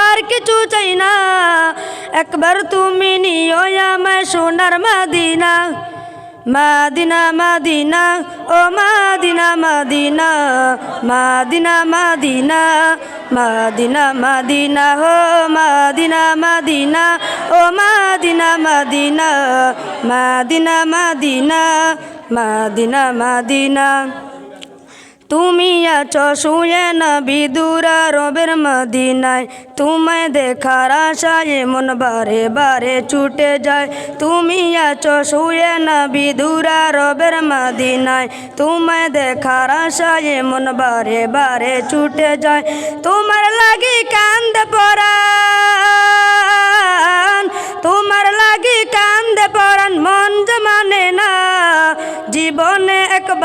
আর কিছু চাই না একবার তুমি নিও আমায় সোনার মাদিনা মাদিনা মাদিনা ও মাদিনা মাদিনা মাদিনা মাদিনা মাদিনা মাদিনা হো মাদিনা মাদিনা ও মাদিনা মাদিনা মাদিনা মাদিনা মাদিনা মাদিনা তুমি আছো শুয়ে না বিদুরা রবের মদিনায়। তোমায় দেখার আশায় মন বারে বারে ছুটে যায়। তুমি আছো শুয়ে না বিদুরা রবের মদিনায়। তোমায় দেখার আশায় মন বারে বারে ছুটে যায়। তোমার লাগি কান্দে পরান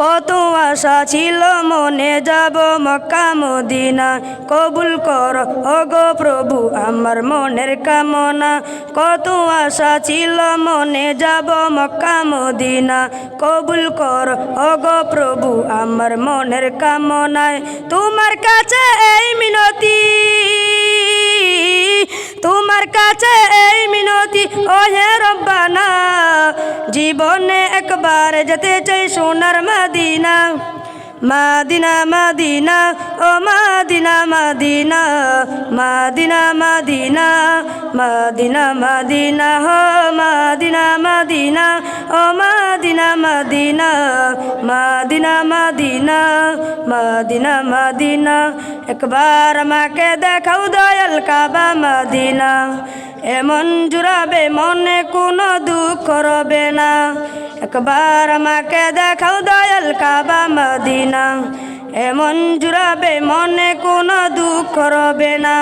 কত আশা ছিল মনে যাব মক্কা মদিনা। কবুল কর, ওগো প্রভু, আমার মনের কামনা। কত আশা ছিল মনে যাব মক্কা মদিনা। কবুল কর, ওগো প্রভু, আমার মনের কামনায়। তোমার কাছে এই মিনতি, তোমার কাছে এই মিনতি ও হে রব্বানা। জীবনে একবার যেতে চাই সোনার মাদিনা মাদিনা মাদিনা ও মাদিনা মাদিনা মাদিনা মাদিনা মাদিনা মাদিনা হো মাদিনা মাদিনা ও মাদিনা মাদিনা মাদিনা মাদিনা মাদিনা মাদিনা একবার আমাকে দেখাও দয়াল কাবা মাদিনা এমন জুড়াবে মনে কোনো দুঃখ রবে না একবার আমাকে দেখাও দয়াল কাবা মদিনা। এমন জুড়াবে মনে কোনো দুঃখ রবে না।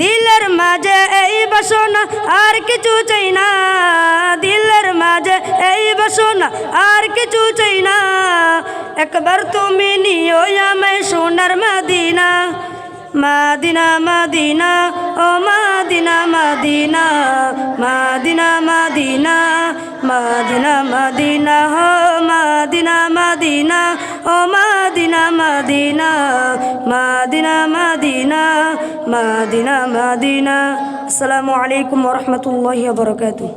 দিলের মাঝে এই বাসনা আর কিছু চাই না। দিলের মাঝে এই বাসনা আর কিছু চাই না। একবার তুমি নিও আমায় সোনার মাদিনা। মাদিনা মাদিনা, ও মাদিনা মাদিনা মাদিনা। ও মাদিনা মাদিনা মাদিনা মাদিনা মাদিনা মাদিনা। আসসালামু আলাইকুম রহমতুল্লাহ বরকাতুহ।